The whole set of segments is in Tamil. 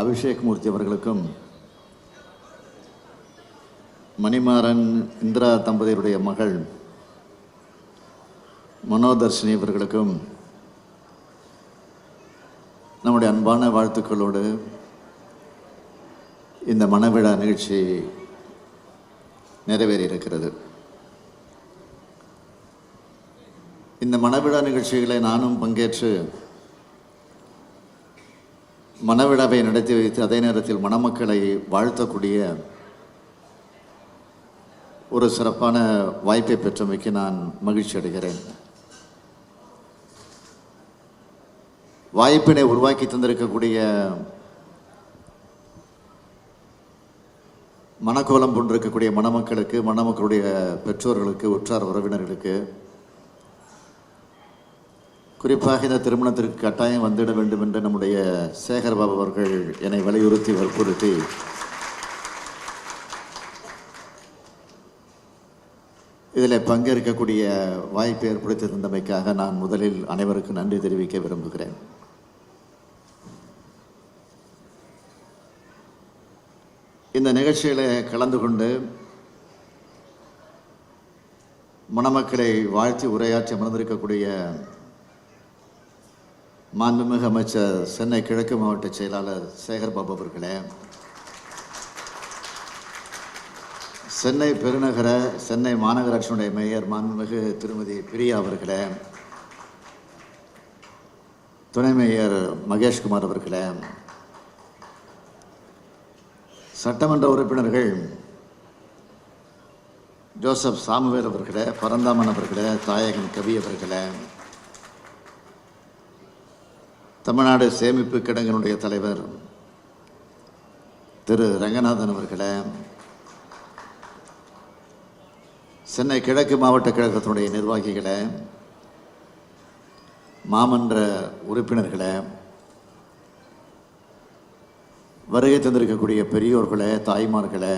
அபிஷேக் மூர்த்தி அவர்களுக்கும் மணிமாறன் இந்திரா தம்பதியருடைய மகள் மனோதர்ஷினி அவர்களுக்கும் நம்முடைய அன்பான வாழ்த்துக்களோடு இந்த மனவிழா நிகழ்ச்சி நிறைவேறியிருக்கிறது. இந்த மனவிழா நிகழ்ச்சிகளை நானும் பங்கேற்று மணவிழாவை நடத்தி வைத்து அதே நேரத்தில் மணமக்களை வாழ்த்தக்கூடிய ஒரு சிறப்பான வாய்ப்பை பெற்றமைக்கு நான் மகிழ்ச்சி அடைகிறேன். வாய்ப்பினை உருவாக்கி தந்திருக்கக்கூடிய மனக்கோலம் கொண்டிருக்கக்கூடிய மணமக்களுக்கு மணமக்களுடைய பெற்றோர்களுக்கு உற்றார் உறவினர்களுக்கு குறிப்பாக இந்த திருமணத்திற்கு கட்டாயம் வந்துட வேண்டும் என்று நம்முடைய சேகர் பாபு அவர்கள் என்னை வலியுறுத்தி வற்புறுத்தி இதில் பங்கேற்கக்கூடிய வாய்ப்பு ஏற்படுத்தியிருந்தமைக்காக நான் முதலில் அனைவருக்கும் நன்றி தெரிவிக்க விரும்புகிறேன். இந்த நிகழ்ச்சியில் கலந்து கொண்டு மணமக்களை வாழ்த்தி உரையாற்றி அமர்ந்திருக்கக்கூடிய மாண்புமிகு அமைச்சர் சென்னை கிழக்கு மாவட்ட செயலாளர் சேகர் பாபு அவர்களே சென்னை பெருநகர சென்னை மாநகராட்சியினுடைய மேயர் மாண்புமிகு திருமதி பிரியா அவர்களே துணை மேயர் மகேஷ்குமார் அவர்களே சட்டமன்ற உறுப்பினர்கள் ஜோசப் சாமுவேல் அவர்களே பரந்தாமன் அவர்களே தாயகன் கவி அவர்களே தமிழ்நாடு சேமிப்பு கிடங்கினுடைய தலைவர் திரு ரங்கநாதன் அவர்களே சென்னை கிழக்கு மாவட்ட கழகத்தினுடைய நிர்வாகிகளை மாமன்ற உறுப்பினர்களை வருகை தந்திருக்கக்கூடிய பெரியோர்களை தாய்மார்களை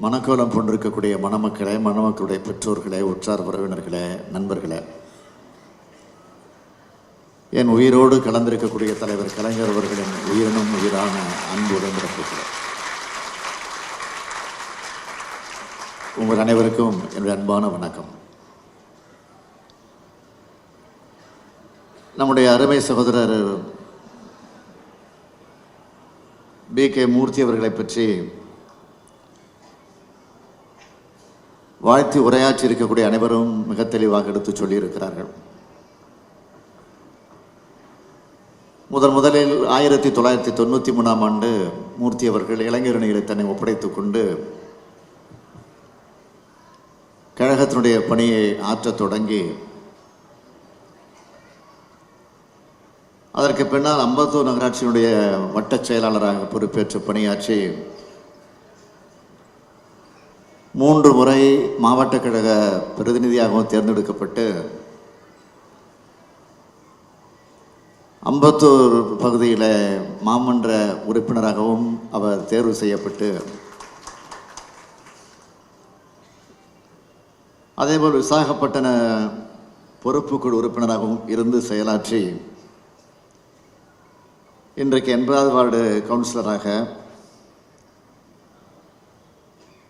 மணக்கோலம் கொண்டிருக்கக்கூடிய மணமக்களை மணமக்களுடைய பெற்றோர்களை உற்றார் உறவினர்களே நண்பர்களே என் உயிரோடு கலந்திருக்கக்கூடிய தலைவர் கலைஞர் அவர்களின் உயிரினும் உயிரான அன்பு இருக்கிறார் உங்கள் அனைவருக்கும் என்னுடைய அன்பான வணக்கம். நம்முடைய அருமை சகோதரர் பி கே மூர்த்தி அவர்களை பற்றி வாழ்த்தி உரையாற்றி இருக்கக்கூடிய அனைவரும் மிக தெளிவாக எடுத்து சொல்லியிருக்கிறார்கள். முதன் முதலில் ஆயிரத்தி தொள்ளாயிரத்தி தொண்ணூற்றி மூணாம் ஆண்டு மூர்த்தி அவர்கள் இளைஞரணிகளை தன்னை ஒப்படைத்து கொண்டு கழகத்தினுடைய பணியை ஆற்றத் தொடங்கி அதற்கு பின்னால் அம்பத்தூர் நகராட்சியினுடைய வட்டச் செயலாளராக பொறுப்பேற்று பணியாற்றி மூன்று முறை மாவட்ட கழக பிரதிநிதியாகவும் தேர்ந்தெடுக்கப்பட்டு அம்பத்தூர் பகுதியில் மாமன்ற உறுப்பினராகவும் அவர் தேர்வு செய்யப்பட்டு அதேபோல் விசாகப்பட்டின பொறுப்புக்குழு உறுப்பினராகவும் இருந்து செயலாற்றி இன்றைக்கு எண்பதாவது வார்டு கவுன்சிலராக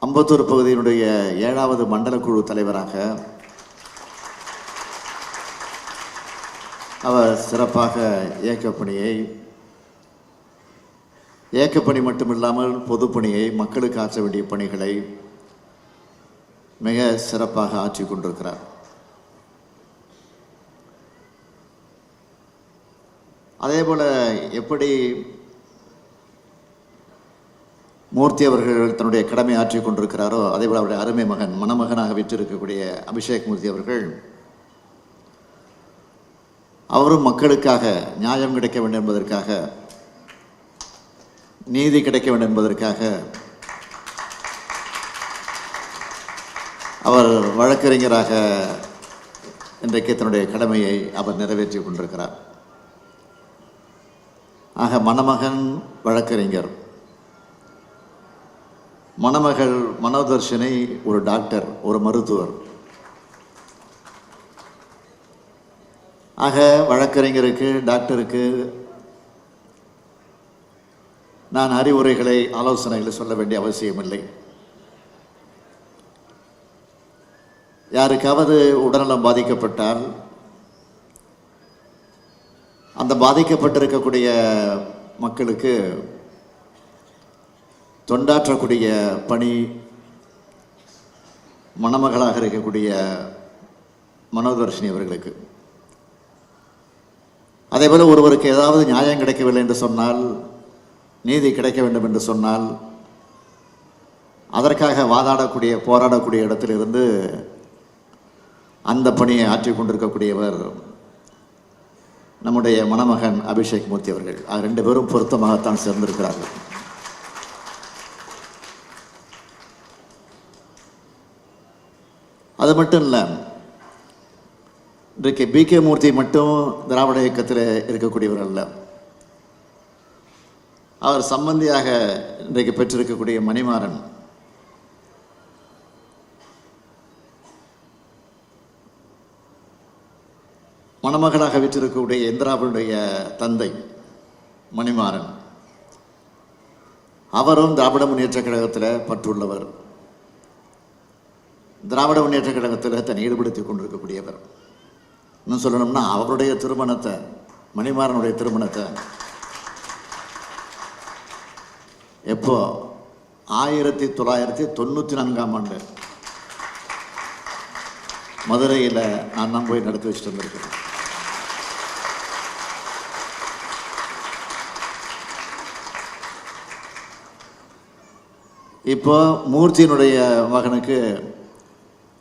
அம்பத்தூர் பகுதியினுடைய ஏழாவது மண்டல குழு தலைவராக அவர் சிறப்பாக இயக்கப்பணியை இயக்கப்பணி மட்டுமில்லாமல் பொதுப்பணியை மக்களுக்கு ஆற்ற வேண்டிய பணிகளை மிக சிறப்பாக ஆற்றி கொண்டிருக்கிறார். அதே போல எப்படி மூர்த்தி அவர்கள் தன்னுடைய கடமை ஆற்றி கொண்டிருக்கிறாரோ அதே போல அவருடைய அருமை மகன் மணமகனாக விற்றிருக்கக்கூடிய அபிஷேக் மூர்த்தி அவர்கள் அவரும் மக்களுக்காக நியாயம் கிடைக்க வேண்டும் என்பதற்காக நீதி கிடைக்க வேண்டும் என்பதற்காக அவர் வழக்கறிஞராக இன்றைக்கு தன்னுடைய கடமையை அவர் நிறைவேற்றி கொண்டிருக்கிறார். ஆக மணமகன் வழக்கறிஞர். மணமகள் மனோதர்ஷினி ஒரு டாக்டர் ஒரு மருத்துவர். ஆக வழக்கறிஞருக்கு டாக்டருக்கு நான் அறிவுரைகளை ஆலோசனைகளை சொல்ல வேண்டிய அவசியமில்லை. யாருக்காவது உடல்நலம் பாதிக்கப்பட்டால் அந்த பாதிக்கப்பட்டிருக்கக்கூடிய மக்களுக்கு தொண்டாற்றக்கூடிய பணி மணமகளாக இருக்கக்கூடிய மனோதர்ஷினி அவர்களுக்கு. அதே போல் ஒருவருக்கு ஏதாவது நியாயம் கிடைக்கவில்லை என்று சொன்னால் நீதி கிடைக்க வேண்டும் என்று சொன்னால் அதற்காக வாதாடக்கூடிய போராடக்கூடிய இடத்திலிருந்து அந்த பணியை ஆற்றிக் கொண்டிருக்கக்கூடியவர் நம்முடைய மணமகன் அபிஷேக் மூர்த்தி அவர்கள். அது ரெண்டு பேரும் பொருத்தமாகத்தான் சேர்ந்திருக்கிறார்கள். அது மட்டும் இல்லை இன்றைக்கு பி கே மூர்த்தி மட்டும் திராவிட இயக்கத்தில் இருக்கக்கூடியவர் அல்ல. அவர் சம்பந்தியாக இன்றைக்கு பெற்றிருக்கக்கூடிய மணிமாறன். மணமகளாக விற்றிருக்கக்கூடிய இந்திராவினுடைய தந்தை மணிமாறன். அவரும் திராவிட முன்னேற்ற கழகத்தில் பற்றுள்ளவர். திராவிட முன்னேற்ற கழகத்தில் தன்னை ஈடுபடுத்திக் கொண்டிருக்கக்கூடியவர். இன்னும் சொல்லணும்னா அவருடைய திருமணத்தை மணிமாறனுடைய திருமணத்தை. எப்போ? ஆயிரத்தி தொள்ளாயிரத்தி தொண்ணூற்றி நான்காம் ஆண்டு. மதுரையில் நான் தான் போய் நடத்தி வச்சுட்டு வந்திருக்கிறேன். இப்போ மூர்த்தியினுடைய மகனுக்கு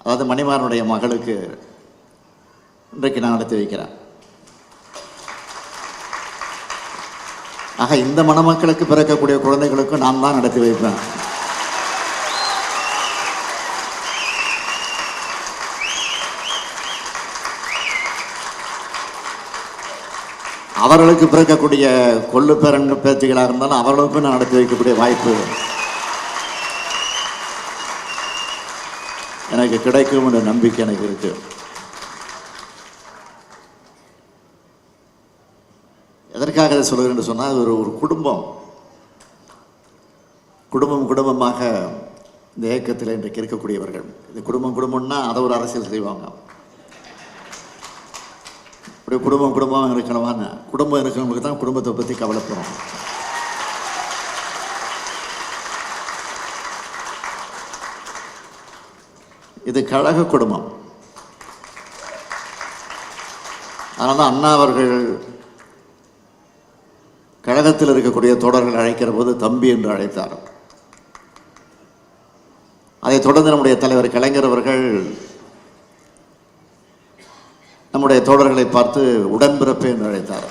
அதாவது மணிமாறனுடைய மகளுக்கு இன்றைக்கு நான் நடத்தி வைக்கிறேன். ஆக இந்த மணமக்களுக்கு பிறக்கக்கூடிய குழந்தைகளுக்கும் நான் தான் நடத்தி வைப்பேன். அவர்களுக்கு பிறக்கக்கூடிய கொள்ளு பேரன் பேச்சுகளாக இருந்தாலும் அவர்களுக்கும் நான் நடத்தி வைக்கக்கூடிய வாய்ப்பு எனக்கு கிடைக்கும் என்ற நம்பிக்கை எனக்கு இருக்குது எதற்காக சொல்கிறேன் என்று சொன்னால் ஒரு ஒரு குடும்பம். குடும்பம் குடும்பமாக இந்த இயக்கத்தில் இன்றைக்கு இருக்கக்கூடியவர்கள். இந்த குடும்பம் குடும்பம்னா அதை ஒரு அரசியல் செய்வாங்க. இப்படி குடும்பம் குடும்பம் இருக்கணுமான்னு குடும்பம் இருக்கிறவங்களுக்கு தான் குடும்பத்தை பற்றி கவலைப்படுறோம். இது கழக குடும்பம். அதனால தான் அண்ணா அவர்கள் கழகத்தில் இருக்கக்கூடிய தோழர்கள் அழைக்கிற போது தம்பி என்று அழைத்தார் அதைத் தொடர்ந்து நம்முடைய தலைவர் கலைஞர் அவர்கள் நம்முடைய தோழர்களை பார்த்து உடன்பிறப்பு என்று அழைத்தார்.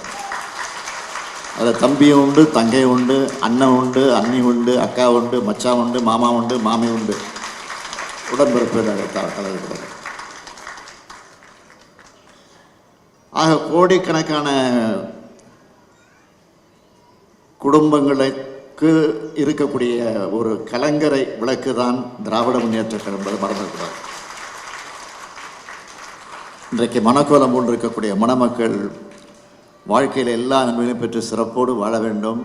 அதில் தம்பியும் உண்டு தங்கை உண்டு அண்ணன் உண்டு அண்ணி உண்டு அக்கா உண்டு மச்சான் உண்டு மாமா உண்டு மாமி உண்டு. உடன்பிறப்பு என்று அழைத்தார் தலைவர் ஆக கோடிக்கணக்கான குடும்பங்களுக்கு இருக்கக்கூடிய ஒரு கலங்கரை விளக்கு தான் திராவிட முன்னேற்ற கழகம் என்பதை மறந்துவிடக்கூடாது இன்றைக்கு மனக்கோலம் போன்று இருக்கக்கூடிய மணமக்கள் வாழ்க்கையில் எல்லா நன்மைகளையும் பெற்று சிறப்போடு வாழ வேண்டும்.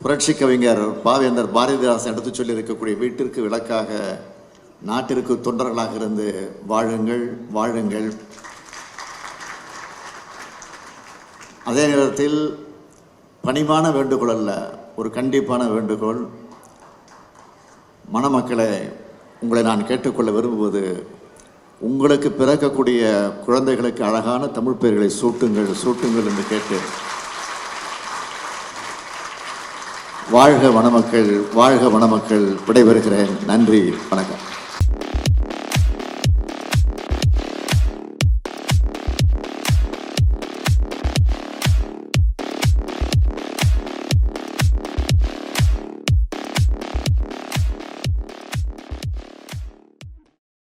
புரட்சி கவிஞர் பாவேந்தர் பாரதிதாசன் எடுத்துச் சொல்லி இருக்கக்கூடிய வீட்டிற்கு விளக்காக நாட்டிற்கு தொண்டர்களாக இருந்து வாழுங்கள் வாழுங்கள். அதே நேரத்தில் பணிவான வேண்டுகோள் அல்ல ஒரு கண்டிப்பான வேண்டுகோள். மணமக்களை உங்களை நான் கேட்டுக்கொள்ள விரும்புவது உங்களுக்கு பிறக்கக்கூடிய குழந்தைகளுக்கு அழகான தமிழ் பெயர்களை சூட்டுங்கள் சூட்டுங்கள் என்று கேட்டு. வாழ்க வனமக்கள் வாழ்க வனமக்கள் விடைபெறுகிறேன். நன்றி வணக்கம்.